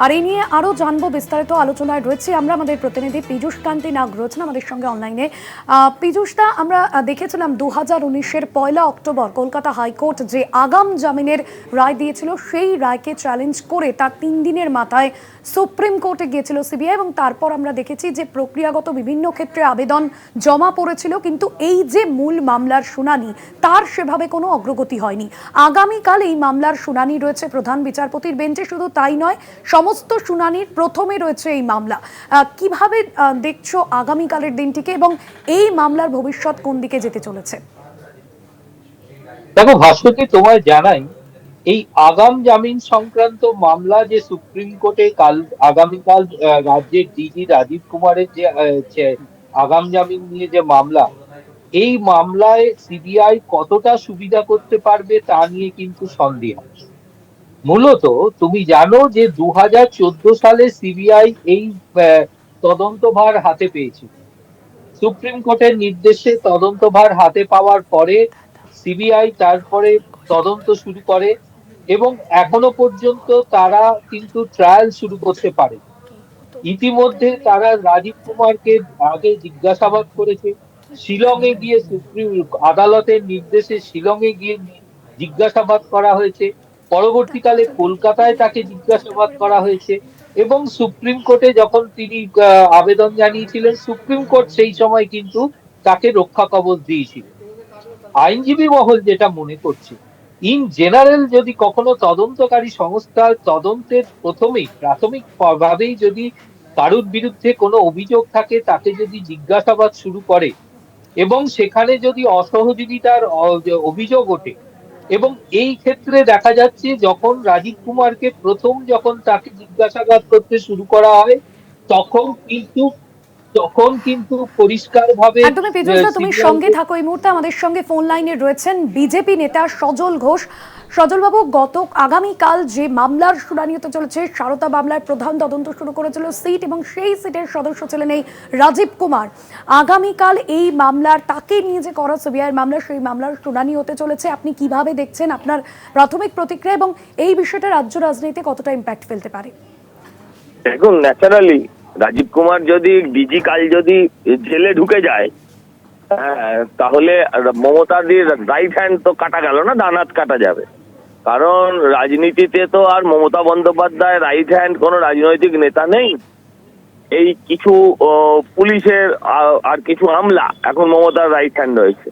আর এই নিয়ে আরও জানব, বিস্তারিত আলোচনায় রয়েছে আমরা, আমাদের প্রতিনিধি পীযুষ কান্তি নাগ রয়েছেন আমাদের সঙ্গে অনলাইনে। পীযূষদা, আমরা দেখেছিলাম দু হাজার উনিশের পয়লা অক্টোবর কলকাতা হাইকোর্ট যে আগাম জামিনের রায় দিয়েছিল, সেই রায়কে চ্যালেঞ্জ করে তার তিন দিনের মাথায় সুপ্রিম কোর্টে গিয়েছিল সিবিআই এবং তারপর আমরা দেখেছি যে প্রক্রিয়াগত বিভিন্ন ক্ষেত্রে আবেদন জমা পড়েছিল, কিন্তু এই যে মূল মামলার শুনানি, তার সেভাবে কোনো অগ্রগতি হয়নি। আগামীকাল এই মামলার শুনানি রয়েছে প্রধান বিচারপতির বেঞ্চে, শুধু তাই নয় সমস্ত শুনানির প্রথমে রয়েছে এই মামলা। কীভাবে দেখছ আগামীকালের দিনটিকে এবং এই মামলার ভবিষ্যৎ কোন দিকে যেতে চলেছে? দেখো ভাস্বতী তোমায় জানাই, এই আগাম জামিন সংক্রান্ত মামলা যে সুপ্রিম কোর্টে কাল, আগামীকাল রাজ্যের ডিজি রাজীব কুমারের যে আগাম জামিন নিয়ে যে মামলা, এই মামলায় সিবিআই কতটা সুবিধা করতে পারবে তা নিয়ে কিন্তু সন্দেহ। মূলত তুমি জানো যে দু সালে সিবিআই এই তদন্তভার হাতে পেয়েছে। সুপ্রিম কোর্টের নির্দেশে তদন্তভার হাতে পাওয়ার পরে সিবিআই তারপরে তদন্ত শুরু করে এবং এখনও পর্যন্ত তারা কিন্তু ট্রায়াল শুরু করতে পারে। ইতিমধ্যে তারা রাজীব কুমারকে আগে জিজ্ঞাসাবাদ করেছে। শিলংয়ে গিয়ে সুপ্রিম আদালতের নির্দেশে শিলংয়ে গিয়ে জিজ্ঞাসাবাদ করা হয়েছে। পরবর্তীকালে কলকাতায় তাকে জিজ্ঞাসাবাদ করা হয়েছে এবং সুপ্রিম কোর্টে যখন তিনি আবেদন জানিয়েছিলেন, সুপ্রিম কোর্ট সেই সময় কিন্তু তাকে রক্ষা কবচ দিয়েছিল। আইনজীবী মহল যেটা মনে করছে, ইন জেনারেল যদি কখনো তদন্তকারী সংস্থার তদন্তের প্রথমেই, প্রাথমিক ভাবেই যদি কারুর বিরুদ্ধে কোনো অভিযোগ থাকে, তাকে যদি জিজ্ঞাসাবাদ শুরু করে এবং সেখানে যদি অসহযোগিতার অভিযোগ ওঠে এবং এই ক্ষেত্রে দেখা যাচ্ছে যখন রাজীব কুমারকে প্রথম যখন তাকে জিজ্ঞাসাবাদ করতে শুরু করা হয় তখন কিন্তু তখন কিন্তু পরিষ্কার ভাবে একদমই তুমি সঙ্গে থাকো এই মুহূর্তে আমাদের সঙ্গে ফোন লাইনে রয়েছেন বিজেপি নেতা সজল ঘোষ। সজলবাবু গত আগামীকাল যে মামলার শুনানি হতে চলেছে সারদা মামলার প্রধান তদন্ত শুরু করেছিল সিট এবং সেই সিটের সদস্য ছিলেন এই রাজীব কুমার। আগামীকাল এই মামলার তাকে নিয়ে যে করা সিবিআই মামলা সেই মামলার শুনানি হতে চলেছে। আপনি কীভাবে দেখছেন আপনার প্রাথমিক প্রতিক্রিয়া এবং এই বিষয়টা রাজ্য রাজনীতিতে কতটা ইম্প্যাক্ট ফেলতে পারে? দেখুন ন্যাচারালি রাজীব কুমার যদি ডিজি কাল যদি জেলে ঢুকে যায় হ্যাঁ, তাহলে মমতাদির রাইট হ্যান্ড তো কাটা গেল না ডান হাত কাটা যাবে। কারণ রাজনীতিতে তো আর মমতা বন্দ্যোপাধ্যায় রাইট হ্যান্ড কোনো রাজনৈতিক নেতা নেই। এই কিছু পুলিশের আর কিছু আমলা এখন মমতার রাইট হ্যান্ড রয়েছে।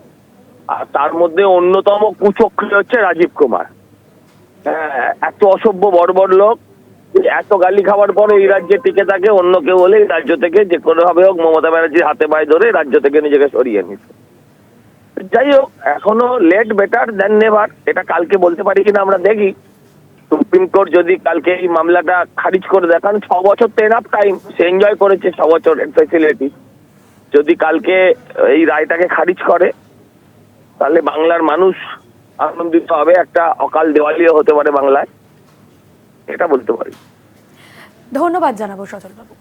আর তার মধ্যে অন্যতম কুচক্রী হচ্ছে রাজীব কুমার। হ্যাঁ এত অসভ্য বড় লোক এত গালি খাওয়ার পর এই রাজ্যে টিকে থাকে, অন্য কেউ হলে রাজ্য থেকে যে কোনো ভাবে হোক মমতা ব্যানার্জির হাতে পায়ে ধরে রাজ্য থেকে নিজেকে সরিয়ে নিচ্ছে। যাই হোক এখনও লেট বেটার দেন নেভার এটা কালকে বলতে পারি কিনা আমরা দেখি। সুপ্রিম কোর্ট যদি কালকে এই মামলাটা খারিজ করে দেয়, কারণ ছ বছর তো এনাফ টাইম সে এনজয় করেছে ছ বছর ফেসিলিটি যদি কালকে এই রায়টাকে খারিজ করে, তাহলে বাংলার মানুষ আনন্দিত হবে। একটা অকাল দেওয়ালিও হতে পারে বাংলায়। এটা বলতে পারি। ধন্যবাদ জানাব সজলবাবু।